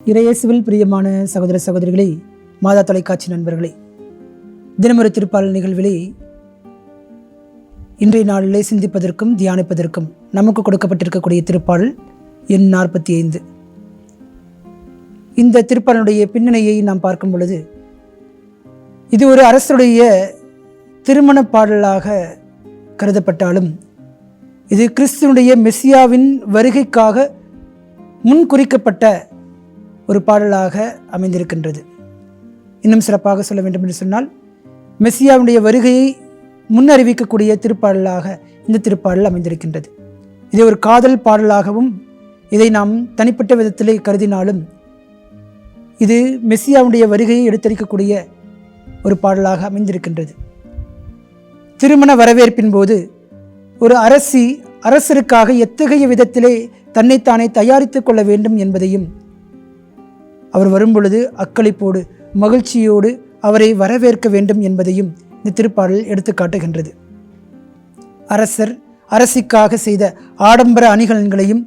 இறையேசுவில் பிரியமான சகோதர சகோதரிகளே மாதா தொலைக்காட்சி நண்பர்களே தினமொரு திருப்பாளர் நிகழ்விலே இன்றைய நாளிலே சிந்திப்பதற்கும் தியானிப்பதற்கும் நமக்கு கொடுக்கப்பட்டிருக்கக்கூடிய திருப்பாடல் எண் நாற்பத்தி ஐந்து இந்த திருப்பாளனுடைய பின்னணியை நாம் பார்க்கும் பொழுது இது ஒரு அரசருடைய திருமண பாடலாக கருதப்பட்டாலும் இது கிறிஸ்துவனுடைய மெஸ்ஸியாவின் வருகைக்காக முன்குறிக்கப்பட்ட ஒரு பாடலாக அமைந்திருக்கின்றது. இன்னும் சிறப்பாக சொல்ல வேண்டும் என்று சொன்னால் மெஸ்ஸியாவுடைய வருகையை முன்னறிவிக்கக்கூடிய திருப்பாடலாக இந்த திருப்பாடல் அமைந்திருக்கின்றது. இதை ஒரு காதல் பாடலாகவும் இதை நாம் தனிப்பட்ட விதத்திலே கருதினாலும் இது மெஸ்ஸியாவுடைய வருகையை எடுத்தறிக்கக்கூடிய ஒரு பாடலாக அமைந்திருக்கின்றது. திருமண வரவேற்பின் போது ஒரு அரசி அரசருக்காக எத்தகைய விதத்திலே தன்னைத்தானே தயாரித்துக் கொள்ள வேண்டும் என்பதையும் அவர் வரும்பொழுது அக்களிப்போடு மகிழ்ச்சியோடு அவரை வரவேற்க வேண்டும் என்பதையும் இந்த திருப்பாடல் எடுத்து காட்டுகின்றது. அரசர் அரசிக்காக செய்த ஆடம்பர அணிகலன்களையும்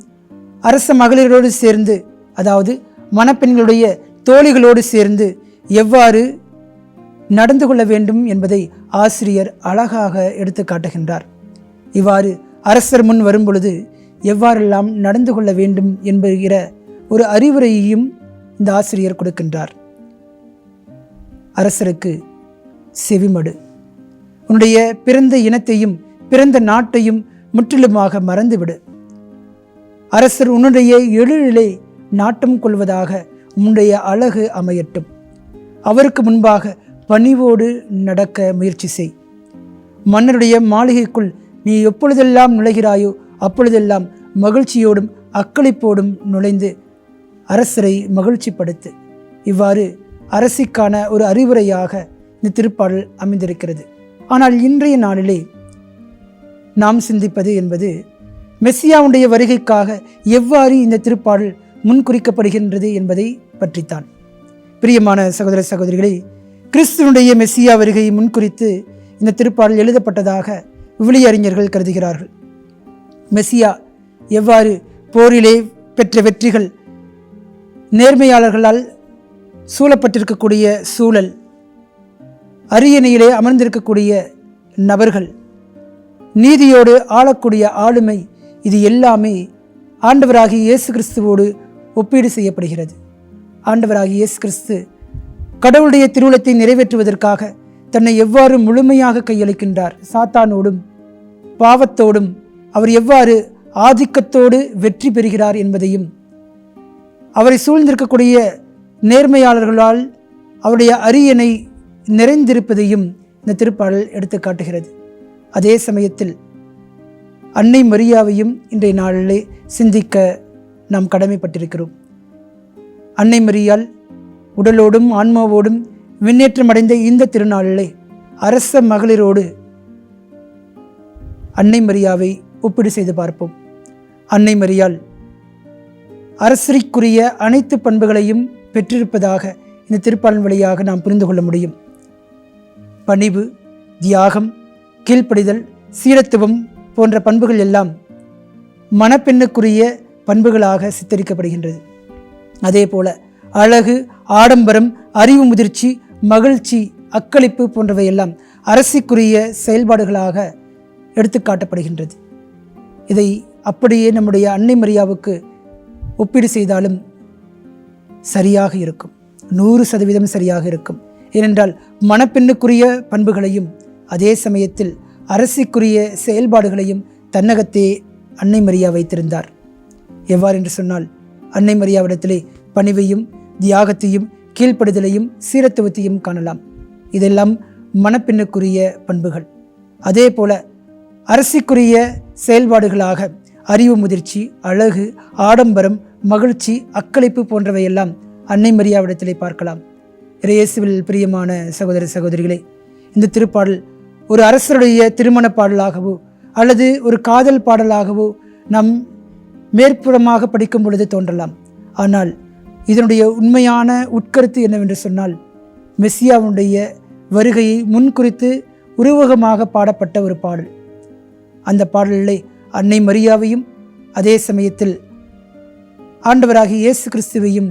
அரச மகளிரோடு சேர்ந்து அதாவது மணப்பெண்களுடைய தோழிகளோடு சேர்ந்து எவ்வாறு நடந்து கொள்ள வேண்டும் என்பதை ஆசிரியர் அழகாக எடுத்து காட்டுகின்றார். இவ்வாறு அரசர் முன் வரும்பொழுது எவ்வாறெல்லாம் நடந்து கொள்ள வேண்டும் என்கிற ஒரு அறிவுரையையும் இந்த ஆசிரியர் கொடுக்கின்றார். அரசருக்கு செவிமடு. உன்னுடைய பிறந்த இனத்தையும் பிறந்த நாட்டையும் முற்றிலுமாக மறந்துவிடு. அரசர் உன்னுடைய எழிலே நாட்டம் கொள்வதாக உன்னுடைய அழகு அமையட்டும். அவருக்கு முன்பாக பணிவோடு நடக்க முயற்சி செய். மன்னருடைய மாளிகைக்குள் நீ எப்பொழுதெல்லாம் நுழைகிறாயோ அப்பொழுதெல்லாம் மகிழ்ச்சியோடும் அக்களிப்போடும் நுழைந்து அரசரை மகிழ்ச்சிப்படுத்து. இவ்வாறு அரசிக்கான ஒரு அறிவுரையாக இந்த திருப்பாடல் அமைந்திருக்கிறது. ஆனால் இன்றைய நாளிலே நாம் சிந்திப்பது என்பது மெஸ்ஸியாவுடைய வருகைக்காக எவ்வாறு இந்த திருப்பாடல் முன்குறிக்கப்படுகின்றது என்பதை பற்றித்தான். பிரியமான சகோதர சகோதரிகளே கிறிஸ்துவனுடைய மெஸ்ஸியா வருகையை முன்குறித்து இந்த திருப்பாடல் எழுதப்பட்டதாக விழியறிஞர்கள் கருதுகிறார்கள். மெஸ்ஸியா எவ்வாறு போரிலே பெற்ற வெற்றிகள் நேர்மையாளர்களால் சூழப்பட்டிருக்கக்கூடிய சூழல் அரியணையிலே அமர்ந்திருக்கக்கூடிய நபர்கள் நீதியோடு ஆளக்கூடிய ஆளுமை இது எல்லாமே ஆண்டவராகி இயேசு கிறிஸ்துவோடு ஒப்பீடு செய்யப்படுகிறது. ஆண்டவராகி இயேசு கிறிஸ்து கடவுளுடைய திருவுளத்தை நிறைவேற்றுவதற்காக தன்னை எவ்வாறு முழுமையாக கையளிக்கின்றார்? சாத்தானோடும் பாவத்தோடும் அவர் எவ்வாறு ஆதிக்கத்தோடு வெற்றி பெறுகிறார் என்பதையும் அவரை சூழ்ந்திருக்கக்கூடிய நேர்மையாளர்களால் அவருடைய அரியணை நிறைந்திருப்பதையும் இந்த திருப்பாடல் எடுத்து காட்டுகிறது. அதே சமயத்தில் அன்னை மரியாவையும் இன்றைய நாளிலே சிந்திக்க நாம் கடமைப்பட்டிருக்கிறோம். அன்னை மரியால் உடலோடும் ஆன்மாவோடும் விண்ணேற்றமடைந்த இந்த திருநாளிலே அரச மகளிரோடு அன்னை மரியாவை ஒப்பீடு செய்து பார்ப்போம். அன்னை மரியாள் அரசரிக்குரிய அனைத்து பண்புகளையும் பெற்றிருப்பதாக இந்த திருப்பாளன் வழியாக நாம் புரிந்து கொள்ள முடியும். பணிவு தியாகம் கீழ்ப்படிதல் சீரத்துவம் போன்ற பண்புகள் எல்லாம் மணப்பெண்ணுக்குரிய பண்புகளாக சித்தரிக்கப்படுகின்றது. அதே போல அழகு ஆடம்பரம் அறிவு முதிர்ச்சி மகிழ்ச்சி அக்களிப்பு போன்றவையெல்லாம் அரசிக்குரிய செயல்பாடுகளாக எடுத்துக்காட்டப்படுகின்றது. இதை அப்படியே நம்முடைய அன்னை மரியாவுக்கு ஒப்பீடு செய்தாலும் சரியாக இருக்கும். நூறு சதவீதம் சரியாக இருக்கும். ஏனென்றால் மணப்பெண்ணுக்குரிய பண்புகளையும் அதே சமயத்தில் அரசிக்குரிய செயல்பாடுகளையும் தன்னகத்தே அன்னை மரியா வைத்திருந்தார். எவ்வாறு என்று சொன்னால் அன்னை மரியாவிடத்திலே பணிவையும் தியாகத்தையும் கீழ்ப்படுதலையும் சீரத்துவத்தையும் காணலாம். இதெல்லாம் மணப்பெண்ணுக்குரிய பண்புகள். அதே போல அரசிக்குரிய செயல்பாடுகளாக அறிவு முதிர்ச்சி அழகு ஆடம்பரம் மகிழ்ச்சி அக்களிப்பு போன்றவையெல்லாம் அன்னை மரியாவிடத்திலே பார்க்கலாம். இறையேசுவில் பிரியமான சகோதர சகோதரிகளே இந்த திருப்பாடல் ஒரு அரசருடைய திருமண பாடலாகவோ அல்லது ஒரு காதல் பாடலாகவோ நம் மேற்புறமாக படிக்கும் பொழுது தோன்றலாம். ஆனால் இதனுடைய உண்மையான உட்கருத்து என்னவென்று சொன்னால் மெஸ்ஸியாவுடைய வருகையை முன்குறித்து உருவகமாக பாடப்பட்ட ஒரு பாடல். அந்த பாடலிலே அன்னை மரியாவையும் அதே சமயத்தில் ஆண்டவராகிய இயேசு கிறிஸ்துவையும்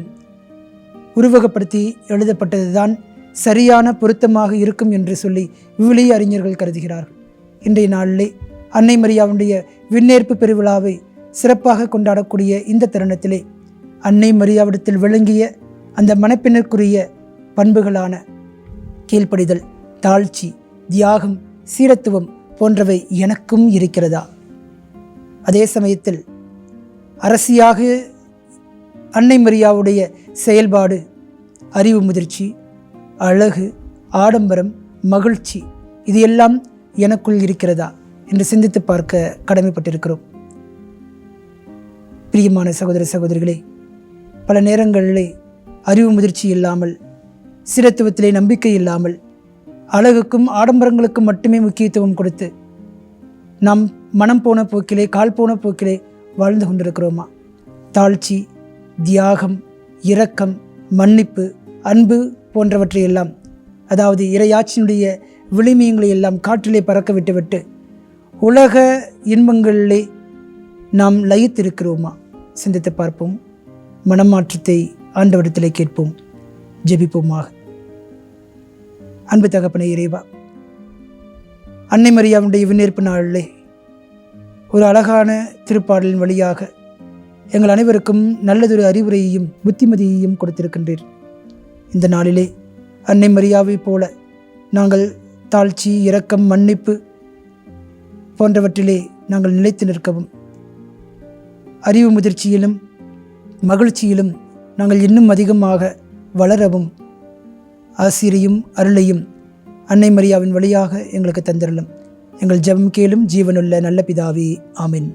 உருவகப்படுத்தி எழுதப்பட்டதுதான் சரியான பொருத்தமாக இருக்கும் என்று சொல்லி விவிலிய அறிஞர்கள் கருதுகிறார்கள். இன்றைய நாளிலே அன்னை மரியாவுடைய விண்ணேற்பு பெருவிழாவை சிறப்பாக கொண்டாடக்கூடிய இந்த தருணத்திலே அன்னை மரியாவிடத்தில் விளங்கிய அந்த மனப்பினருக்குரிய பண்புகளான கீழ்ப்படிதல் தாழ்ச்சி தியாகம் சீரத்துவம் போன்றவை எனக்கும் இருக்கிறதா? அதே சமயத்தில் அரசியாக அன்னை மரியாவுடைய செயல்பாடு அறிவு முதிர்ச்சி அழகு ஆடம்பரம் மகிழ்ச்சி இது எல்லாம் எனக்குள் இருக்கிறதா என்று சிந்தித்து பார்க்க கடமைப்பட்டிருக்கிறோம். பிரியமான சகோதர சகோதரிகளே பல நேரங்களிலே அறிவு முதிர்ச்சி இல்லாமல் சிரத்துவத்திலே நம்பிக்கை இல்லாமல் அழகுக்கும் ஆடம்பரங்களுக்கும் மட்டுமே முக்கியத்துவம் கொடுத்து நாம் மனம் போன போக்கிலே கால் போன போக்கிலே வாழ்ந்து கொண்டிருக்கிறோமா? தாழ்ச்சி தியாகம் இரக்கம் மன்னிப்பு அன்பு போன்றவற்றையெல்லாம் அதாவது இறையாட்சியினுடைய விளிமியங்களை எல்லாம் காற்றிலே பறக்க விட்டுவிட்டு உலக இன்பங்களிலே நாம் லயித்திருக்கிறோமா? சிந்தித்து பார்ப்போம். மனமாற்றத்தை ஆண்டவரிடத்திலே கேட்போம். ஜெபிப்போமாக. அன்பு தகப்பனை இறைவா அன்னை மரியாவுடைய விண்ணேற்பு நாளிலே ஒரு அழகான திருப்பாடலின் வழியாக எங்கள் அனைவருக்கும் நல்லதொரு அறிவுரையையும் புத்திமதியையும் கொடுத்திருக்கின்றீர். இந்த நாளிலே அன்னை மரியாவைப் போல நாங்கள் தாழ்ச்சி இரக்கம் மன்னிப்பு போன்றவற்றிலே நாங்கள் நிலைத்து நிற்கவும் அறிவு முதிர்ச்சியிலும் மகிழ்ச்சியிலும் நாங்கள் இன்னும் அதிகமாக வளரவும் ஆசிரியும் அருளையும் அன்னை மரியாவின் வழியாக எங்களுக்கு தந்திரலும் எங்கள் ஜெபம் கேளும் ஜீவனுள்ள நல்ல பிதாவே ஆமின்.